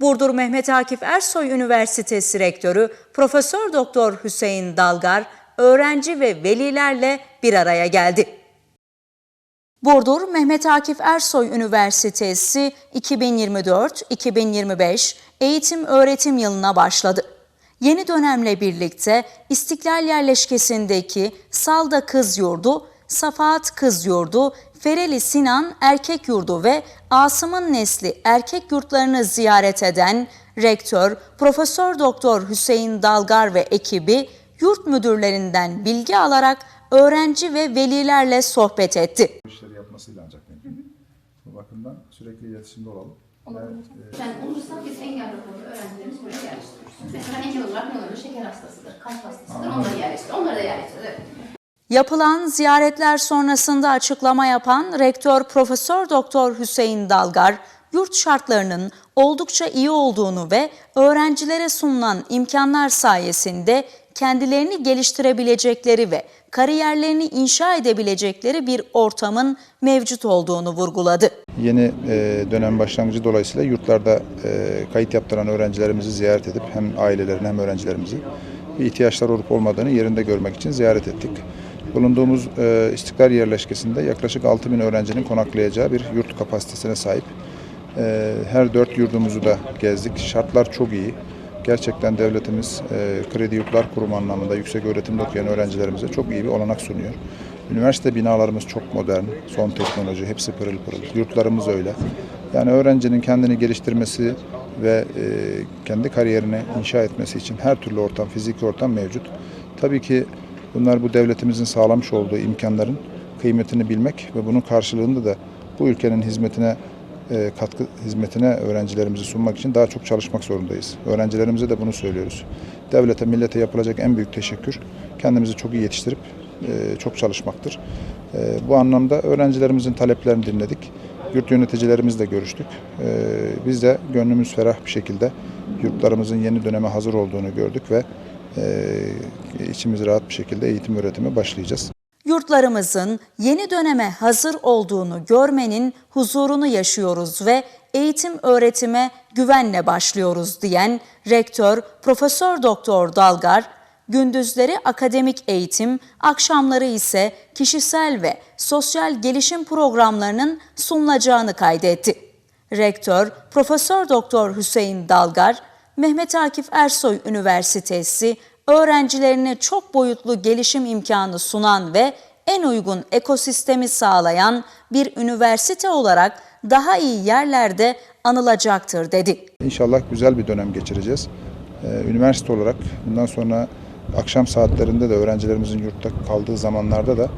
Burdur Mehmet Akif Ersoy Üniversitesi Rektörü Profesör Doktor Hüseyin Dalgar öğrenci ve velilerle bir araya geldi. Burdur Mehmet Akif Ersoy Üniversitesi 2024-2025 eğitim öğretim yılına başladı. Yeni dönemle birlikte İstiklal yerleşkesindeki Salda Kız Yurdu, Safahat Kız Yurdu, Fereli Sinan Erkek Yurdu ve Asım'ın Nesli Erkek Yurtlarını ziyaret eden Rektör Profesör Doktor Hüseyin Dalgar ve ekibi yurt müdürlerinden bilgi alarak öğrenci ve velilerle sohbet etti. bu işleri yapmasıyla ancak mümkün. Bu bakımdan sürekli iletişimde olalım. Olabilir. e, Yani olursa biz engel raporu öğrencilerimiz buraya yerleştiriyoruz. Mesela engel olarak ne olur? Şeker hastasıdır, kalp hastasıdır. Onları yerleştiriyoruz. Onları da yerleştiriyoruz. Evet. Yapılan ziyaretler sonrasında açıklama yapan Rektör Profesör Doktor Hüseyin Dalgar, yurt şartlarının oldukça iyi olduğunu ve öğrencilere sunulan imkanlar sayesinde kendilerini geliştirebilecekleri ve kariyerlerini inşa edebilecekleri bir ortamın mevcut olduğunu vurguladı. Yeni e, dönem başlangıcı dolayısıyla yurtlarda e, kayıt yaptıran öğrencilerimizi ziyaret edip hem ailelerini hem öğrencilerimizi bir ihtiyaçlar olup olmadığını yerinde görmek için ziyaret ettik. Bulunduğumuz e, İstiklal yerleşkesinde yaklaşık 6 bin öğrencinin konaklayacağı bir yurt kapasitesine sahip. E, her dört yurdumuzu da gezdik. Şartlar çok iyi. Gerçekten devletimiz e, Kredi Yurtlar Kurumu anlamında yüksek öğretimde okuyan öğrencilerimize çok iyi bir olanak sunuyor. Üniversite binalarımız çok modern, son teknoloji, hepsi pırıl pırıl. Yurtlarımız öyle. Yani öğrencinin kendini geliştirmesi ve e, kendi kariyerini inşa etmesi için her türlü ortam, fiziki ortam mevcut. Tabii ki bunlar bu devletimizin sağlamış olduğu imkanların kıymetini bilmek ve bunun karşılığında da bu ülkenin hizmetine e, katkı hizmetine öğrencilerimizi sunmak için daha çok çalışmak zorundayız. Öğrencilerimize de bunu söylüyoruz. Devlete, millete yapılacak en büyük teşekkür kendimizi çok iyi yetiştirip e, çok çalışmaktır. E, Bu anlamda öğrencilerimizin taleplerini dinledik. Yurt yöneticilerimizle görüştük. Biz de gönlümüz ferah bir şekilde yurtlarımızın yeni döneme hazır olduğunu gördük ve içimiz rahat bir şekilde eğitim öğretime başlayacağız. Yurtlarımızın yeni döneme hazır olduğunu görmenin huzurunu yaşıyoruz ve eğitim öğretime güvenle başlıyoruz diyen Rektör Profesör Doktor Dalgar, gündüzleri akademik eğitim, akşamları ise kişisel ve sosyal gelişim programlarının sunulacağını kaydetti. Rektör Profesör Doktor Hüseyin Dalgar, Mehmet Akif Ersoy Üniversitesi öğrencilerine çok boyutlu gelişim imkanı sunan ve en uygun ekosistemi sağlayan bir üniversite olarak daha iyi yerlerde anılacaktır dedi. İnşallah güzel bir dönem geçireceğiz. Ee, Üniversite olarak bundan sonra akşam saatlerinde de öğrencilerimizin yurtta kaldığı zamanlarda da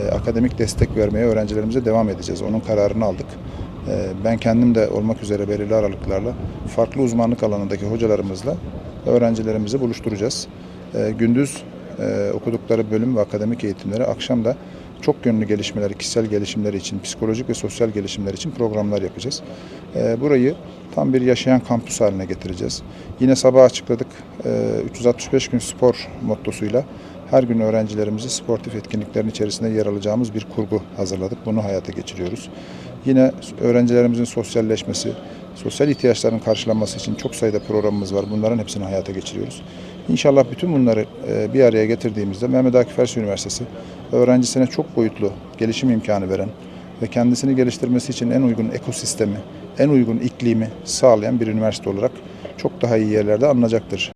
e, akademik destek vermeye öğrencilerimize devam edeceğiz. Onun kararını aldık. Ee, Ben kendim de olmak üzere belirli aralıklarla farklı uzmanlık alanındaki hocalarımızla öğrencilerimizi buluşturacağız. Ee, Gündüz e, okudukları bölüm ve akademik eğitimleri, akşam da çok yönlü gelişmeleri, kişisel gelişimleri için, psikolojik ve sosyal gelişimler için programlar yapacağız. Ee, Burayı tam bir yaşayan kampüs haline getireceğiz. Yine sabah açıkladık, e, 365 gün spor mottosuyla her gün öğrencilerimizi sportif etkinliklerin içerisinde yer alacağımız bir kurgu hazırladık. Bunu hayata geçiriyoruz. Yine öğrencilerimizin sosyalleşmesi, sosyal ihtiyaçlarının karşılanması için çok sayıda programımız var. Bunların hepsini hayata geçiriyoruz. İnşallah bütün bunları e, bir araya getirdiğimizde Mehmet Akif Ersoy Üniversitesi öğrencisine çok boyutlu gelişim imkanı veren ve kendisini geliştirmesi için en uygun ekosistemi, en uygun iklimi sağlayan bir üniversite olarak çok daha iyi yerlerde alınacaktır.